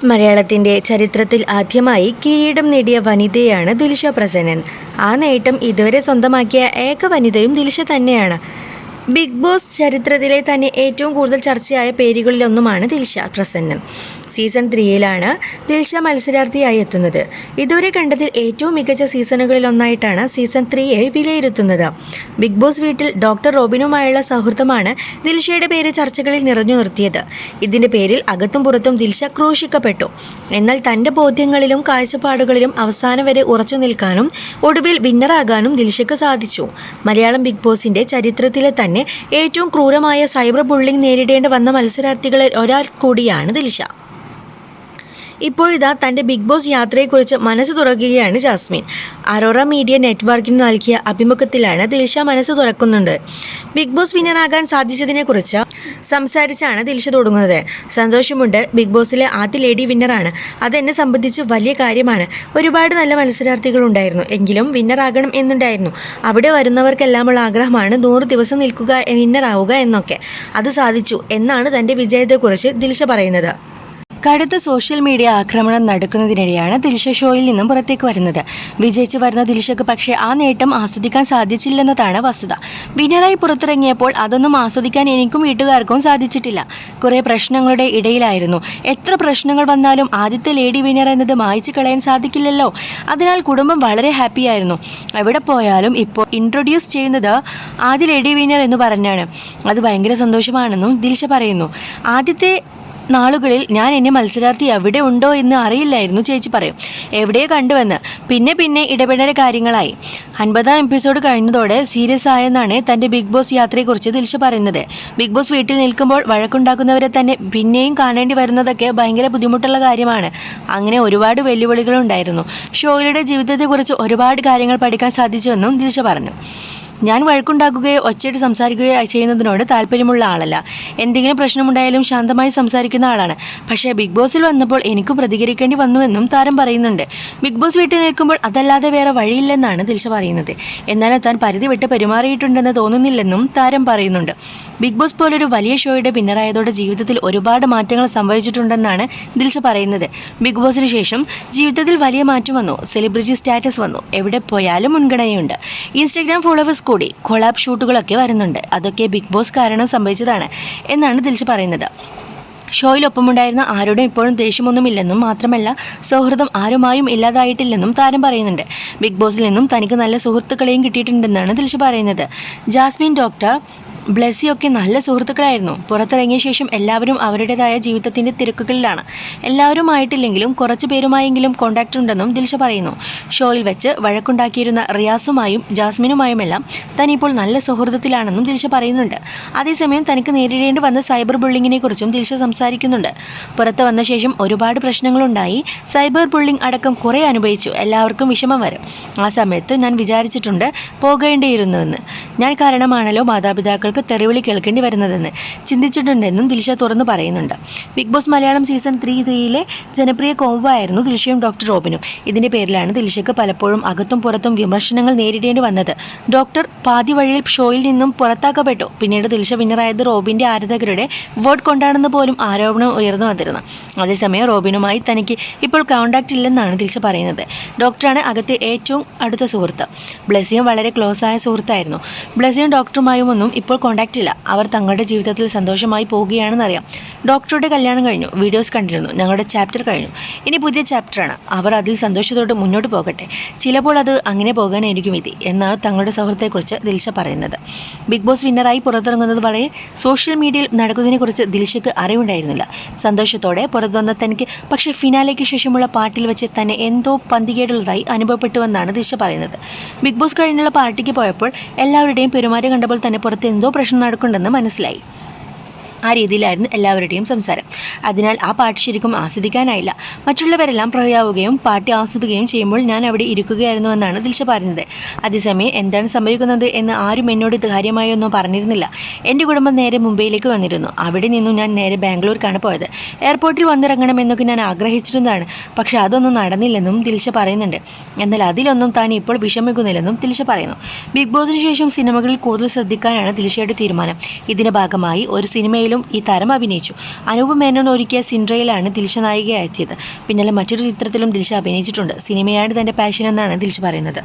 Boss മലയാളത്തിന്റെ ചരിത്രത്തിൽ ആദ്യമായി കിരീടം നേടിയ വനിതയാണ് ദിൽഷ പ്രസന്നൻ. ആ നേട്ടം ഇതുവരെ സ്വന്തമാക്കിയ ഏക വനിതയും ദിൽഷ തന്നെയാണ്. ബിഗ് ബോസ് ചരിത്രത്തിലെ തന്നെ ഏറ്റവും കൂടുതൽ ചർച്ചയായ പേരുകളിലൊന്നുമാണ് ദിൽഷ പ്രസന്നൻ. സീസൺ ത്രീയിലാണ് ദിൽഷ മത്സരാർത്ഥിയായി എത്തുന്നത്. ഇതുവരെ കണ്ടതിൽ ഏറ്റവും മികച്ച സീസണുകളിലൊന്നായിട്ടാണ് സീസൺ ത്രീയെ വിലയിരുത്തുന്നത്. ബിഗ് ബോസ് വീട്ടിൽ ഡോക്ടർ റോബിനുമായുള്ള സൗഹൃദമാണ് ദിൽഷയുടെ പേര് ചർച്ചകളിൽ നിറഞ്ഞു നിർത്തിയത്. ഇതിന്റെ പേരിൽ അകത്തും പുറത്തും ദിൽഷ ക്രൂശിക്കപ്പെട്ടു. എന്നാൽ തന്റെ ബോധ്യങ്ങളിലും കാഴ്ചപ്പാടുകളിലും അവസാനം വരെ ഉറച്ചു നിൽക്കാനും ഒടുവിൽ വിന്നറാകാനും ദിൽഷയ്ക്ക് സാധിച്ചു. മലയാളം ബിഗ് ബോസിന്റെ ചരിത്രത്തിലെ തന്നെ ഏറ്റവും ക്രൂരമായ സൈബർ ബുള്ളിംഗ് നേരിടേണ്ടി വന്ന മത്സരാർത്ഥികളിൽ ഒരാൾ കൂടിയാണ് ദിൽഷ. ഇപ്പോഴിതാ തന്റെ ബിഗ് ബോസ് യാത്രയെക്കുറിച്ച് മനസ്സ് തുറക്കുകയാണ് ജാസ്മിൻ. അറോറ മീഡിയ നെറ്റ്വർക്കിന് നൽകിയ അഭിമുഖത്തിലാണ് ദിൽഷ മനസ്സ് തുറക്കുന്നുണ്ട് ബിഗ് ബോസ് വിന്നറാകാൻ സാധിച്ചതിനെക്കുറിച്ച് സംസാരിച്ചാണ് ദിൽഷ തുടങ്ങുന്നത്. സന്തോഷമുണ്ട് ബിഗ് ബോസിലെ ആദ്യ ലേഡി വിന്നറാണ്. അതെന്നെ സംബന്ധിച്ച് വലിയ കാര്യമാണ്. ഒരുപാട് നല്ല മത്സരാർത്ഥികൾ ഉണ്ടായിരുന്നു എങ്കിലും വിന്നറാകണം എന്നുണ്ടായിരുന്നു. അവിടെ വരുന്നവർക്കെല്ലാമുള്ള ആഗ്രഹമാണ് നൂറ് ദിവസം നിൽക്കുക വിന്നറാവുക എന്നൊക്കെ. അത് സാധിച്ചു എന്നാണ് തന്റെ വിജയത്തെക്കുറിച്ച് ദിൽഷ പറയുന്നത്. കടുത്ത സോഷ്യൽ മീഡിയ ആക്രമണം നടക്കുന്നതിനിടെയാണ് ദിൽഷ ഷോയിൽ നിന്നും പുറത്തേക്ക് വരുന്നത്. വിജയിച്ചു വരുന്ന ദിൽഷയ്ക്ക് പക്ഷേ ആ നേട്ടം ആസ്വദിക്കാൻ സാധിച്ചില്ലെന്നതാണ് വസ്തുത. വിനറായി പുറത്തിറങ്ങിയപ്പോൾ അതൊന്നും ആസ്വദിക്കാൻ എനിക്കും വീട്ടുകാർക്കും സാധിച്ചിട്ടില്ല. കുറേ പ്രശ്നങ്ങളുടെ ഇടയിലായിരുന്നു. എത്ര പ്രശ്നങ്ങൾ വന്നാലും ആദ്യത്തെ ലേഡി വിനർ എന്നത് മായ്ച്ചു കളയാൻ സാധിക്കില്ലല്ലോ. അതിനാൽ കുടുംബം വളരെ ഹാപ്പി ആയിരുന്നു. എവിടെ പോയാലും ഇപ്പോൾ ഇൻട്രൊഡ്യൂസ് ചെയ്യുന്നത് ആദ്യ ലേഡി വിനർ എന്ന് പറഞ്ഞാണ്. അത് ഭയങ്കര സന്തോഷമാണെന്നും ദിൽഷ പറയുന്നു. ആദ്യത്തെ നാളുകളിൽ ഞാൻ എന്നെ മത്സരാർത്ഥി എവിടെ ഉണ്ടോ എന്ന് അറിയില്ലായിരുന്നു ചേച്ചി പറയും. എവിടെ കണ്ടുവെന്ന്. പിന്നെ പിന്നെ ഇടപെടേണ്ട കാര്യങ്ങളായി. അൻപതാം എപ്പിസോഡ് കഴിഞ്ഞതോടെ സീരിയസ് ആയെന്നാണ് തന്റെ ബിഗ് ബോസ് യാത്രയെക്കുറിച്ച് ദിൽഷ പറയുന്നത്. ബിഗ് ബോസ് വീട്ടിൽ നിൽക്കുമ്പോൾ വഴക്കുണ്ടാക്കുന്നവരെ തന്നെ പിന്നെയും കാണേണ്ടി വരുന്നതൊക്കെ ഭയങ്കര ബുദ്ധിമുട്ടുള്ള കാര്യമാണ്. അങ്ങനെ ഒരുപാട് വെല്ലുവിളികളുണ്ടായിരുന്നു. ഷോയിലൂടെ ജീവിതത്തെക്കുറിച്ച് ഒരുപാട് കാര്യങ്ങൾ പഠിക്കാൻ സാധിച്ചുവെന്നും ദിൽഷ പറഞ്ഞു. ഞാൻ വഴക്കുണ്ടാക്കുകയോ ഒച്ചയിട്ട് സംസാരിക്കുകയോ ചെയ്യുന്നതിനോട് താല്പര്യമുള്ള ആളല്ല. എന്തെങ്കിലും പ്രശ്നമുണ്ടായാലും ശാന്തമായി സംസാരിക്കുന്ന ആളാണ്. പക്ഷേ ബിഗ് ബോസിൽ വന്നപ്പോൾ എനിക്കും പ്രതികരിക്കേണ്ടി വന്നുവെന്നും താരം പറയുന്നുണ്ട്. ബിഗ് ബോസ് വീട്ടിൽ നിൽക്കുമ്പോൾ അതല്ലാതെ വേറെ വഴിയില്ലെന്നാണ് ദിൽഷ പറയുന്നത്. എന്നാൽ താൻ പരിധി വിട്ട് പെരുമാറിയിട്ടുണ്ടെന്ന് തോന്നുന്നില്ലെന്നും താരം പറയുന്നുണ്ട്. ബിഗ് ബോസ് പോലൊരു വലിയ ഷോയുടെ പിന്നറായതോടെ ജീവിതത്തിൽ ഒരുപാട് മാറ്റങ്ങൾ സംഭവിച്ചിട്ടുണ്ടെന്നാണ് ദിൽഷ പറയുന്നത്. ബിഗ് ബോസിന് ശേഷം ജീവിതത്തിൽ വലിയ മാറ്റം വന്നു. സെലിബ്രിറ്റി സ്റ്റാറ്റസ് വന്നു. എവിടെ പോയാലും മുൻഗണനയുണ്ട്. ഇൻസ്റ്റഗ്രാം ഫോളോവേഴ്സ് കൂടി കൊളാബ് ഷൂട്ടുകളൊക്കെ വരുന്നുണ്ട്. അതൊക്കെ ബിഗ് ബോസ് കാരണം സംഭവിച്ചതാണ് എന്നാണ് ദിൽഷ പറയുന്നത്. ഷോയിലൊപ്പമുണ്ടായിരുന്ന ആരോടും ഇപ്പോഴും ദേഷ്യമൊന്നുമില്ലെന്നും മാത്രമല്ല സൗഹൃദം ആരുമായും ഇല്ലാതായിട്ടില്ലെന്നും താരം പറയുന്നുണ്ട്. ബിഗ് ബോസിൽ നിന്നും തനിക്ക് നല്ല സുഹൃത്തുക്കളെയും കിട്ടിയിട്ടുണ്ടെന്നാണ് ദിൽഷ പറയുന്നത്. ജാസ്മിൻ ഡോക്ടർ ബ്ലെസ്സിയൊക്കെ നല്ല സുഹൃത്തുക്കളായിരുന്നു. പുറത്തിറങ്ങിയ ശേഷം എല്ലാവരും അവരുടേതായ ജീവിതത്തിന്റെ തിരക്കുകളിലാണ്. എല്ലാവരുമായിട്ടില്ലെങ്കിലും കുറച്ചു പേരുമായെങ്കിലും കോണ്ടാക്റ്റ് ഉണ്ടെന്നും ദിൽഷ പറയുന്നു. ഷോയിൽ വെച്ച് വഴക്കുണ്ടാക്കിയിരുന്ന റിയാസുമായും ജാസ്മിനുമായുമെല്ലാം തനിപ്പോൾ നല്ല സൗഹൃദത്തിലാണെന്നും ദിൽഷ പറയുന്നുണ്ട്. അതേസമയം തനിക്ക് നേരിടേണ്ടി വന്ന സൈബർ ബുള്ളിങ്ങിനെ കുറിച്ചും ദിൽഷ സംസാരിക്കുന്നുണ്ട്. പുറത്ത് വന്ന ശേഷം ഒരുപാട് പ്രശ്നങ്ങളുണ്ടായി. സൈബർ ബുള്ളിംഗ് അടക്കം കുറേ അനുഭവിച്ചു. എല്ലാവർക്കും വിഷമം വരും. ആ സമയത്ത് ഞാൻ വിചാരിച്ചിട്ടുണ്ട് പോകേണ്ടിയിരുന്നുവെന്ന്. ഞാൻ കാരണമാണല്ലോ മാതാപിതാക്കൾക്ക് തെറിവിളി കേൾക്കേണ്ടി വരുന്നതെന്ന് ചിന്തിച്ചിട്ടുണ്ടെന്നും ദിൽഷ തുറന്നു പറയുന്നുണ്ട്. Bigg Boss Malayalam season three ത്രീയിലെ ജനപ്രിയ കോമ്പായിരുന്നു ദിൽഷയും ഡോക്ടർ റോബിനും. ഇതിന്റെ പേരിലാണ് ദിൽഷയ്ക്ക് പലപ്പോഴും അകത്തും പുറത്തും വിമർശനങ്ങൾ നേരിടേണ്ടി വന്നത്. ഡോക്ടർ പാതി വഴിയിൽ ഷോയിൽ നിന്നും പുറത്താക്കപ്പെട്ടു. പിന്നീട് ദിൽഷ വിന്നറായത് റോബിന്റെ ആരാധകരുടെ വോട്ട് കൊണ്ടാണെന്ന് പോലും ആരോപണം ഉയർന്നു വന്നിരുന്നു. അതേസമയം റോബിനുമായി തനിക്ക് ഇപ്പോൾ കോണ്ടാക്ട് ഇല്ലെന്നാണ് ദിൽഷ പറയുന്നത്. ഡോക്ടറാണ് അകത്തെ ഏറ്റവും അടുത്ത സുഹൃത്ത്. ബ്ലസിയും വളരെ ക്ലോസ് ആയ സുഹൃത്തായിരുന്നു. ബ്ലസിയും ഡോക്ടറുമായും ഒന്നും ഇപ്പോൾ കോണ്ടാക്ട് ഇല്ല. അവർ തങ്ങളുടെ ജീവിതത്തിൽ സന്തോഷമായി പോവുകയാണെന്നറിയാം. ഡോക്ടറുടെ കല്യാണം കഴിഞ്ഞു. വീഡിയോസ് കണ്ടിരുന്നു. ഞങ്ങളുടെ ചാപ്റ്റർ കഴിഞ്ഞു. ഇനി പുതിയ ചാപ്റ്ററാണ് അവർ അതിൽ സന്തോഷത്തോടെ മുന്നോട്ട് പോകട്ടെ. ചിലപ്പോൾ അത് അങ്ങനെ പോകാനായിരിക്കും ഇതി എന്നാണ് തങ്ങളുടെ സൗഹൃദത്തെക്കുറിച്ച് ദിൽഷ പറയുന്നത്. ബിഗ് ബോസ് വിന്നറായി പുറത്തിറങ്ങുന്നത് വളരെ സോഷ്യൽ മീഡിയയിൽ നടക്കുന്നതിനെക്കുറിച്ച് ദിൽഷയ്ക്ക് അറിവുണ്ടായിരുന്നില്ല. സന്തോഷത്തോടെ പുറത്തു വന്ന തനിക്ക് പക്ഷേ ഫിനാലയ്ക്ക് ശേഷമുള്ള പാട്ടിൽ വെച്ച് തന്നെ എന്തോ പന്തികേടുള്ളതായി അനുഭവപ്പെട്ടുവെന്നാണ് ദിൽഷ പറയുന്നത്. ബിഗ് ബോസ് കഴിഞ്ഞുള്ള പാർട്ടിക്ക് പോയപ്പോൾ എല്ലാവരുടെയും പെരുമാറ്റം കണ്ടപ്പോൾ തന്നെ പുറത്ത് എന്തോ പ്രശ്നം നടക്കുന്നുണ്ടെന്ന് മനസ്സിലായി. ആ രീതിയിലായിരുന്നു എല്ലാവരുടെയും സംസാരം. അതിനാൽ ആ പാട്ട് ശരിക്കും ആസ്വദിക്കാനായില്ല. മറ്റുള്ളവരെല്ലാം പ്രയാവുകയും പാട്ട് ആസ്വദിക്കുകയും ചെയ്യുമ്പോൾ ഞാൻ അവിടെ ഇരിക്കുകയായിരുന്നു എന്നാണ് ദിൽഷ പറഞ്ഞത്. അതേസമയം എന്താണ് സംഭവിക്കുന്നത് എന്ന് ആരും എന്നോട് ഇത് കാര്യമായി ഒന്നും പറഞ്ഞിരുന്നില്ല. എന്റെ കുടുംബം നേരെ മുംബൈയിലേക്ക് വന്നിരുന്നു. അവിടെ നിന്നും ഞാൻ നേരെ ബാംഗ്ലൂർക്കാണ് പോയത്. എയർപോർട്ടിൽ വന്നിറങ്ങണം എന്നൊക്കെ ഞാൻ ആഗ്രഹിച്ചിരുന്നതാണ്. പക്ഷേ അതൊന്നും നടന്നില്ലെന്നും ദിൽഷ പറയുന്നുണ്ട്. എന്നാൽ അതിലൊന്നും താൻ ഇപ്പോൾ വിഷമിക്കുന്നില്ലെന്നും ദിൽഷ പറയുന്നു. ബിഗ് ബോസിന് ശേഷം സിനിമകളിൽ കൂടുതൽ ശ്രദ്ധിക്കാനാണ് ദിൽഷയുടെ തീരുമാനം. ഇതിന്റെ ഭാഗമായി ഒരു സിനിമയിൽ ചിത്രത്തിലും ഈ താരം അഭിനയിച്ചു. അനൂപ് മേനോൻ ഒരുക്കിയ സിൻഡ്രയിലാണ് ദിൽഷ നായികയായെത്തിയത്. പിന്നാലെ മറ്റൊരു ചിത്രത്തിലും ദിൽഷ അഭിനയിച്ചിട്ടുണ്ട്. സിനിമയാണ് തന്റെ പാഷൻ എന്നാണ് ദിൽഷ പറയുന്നത്.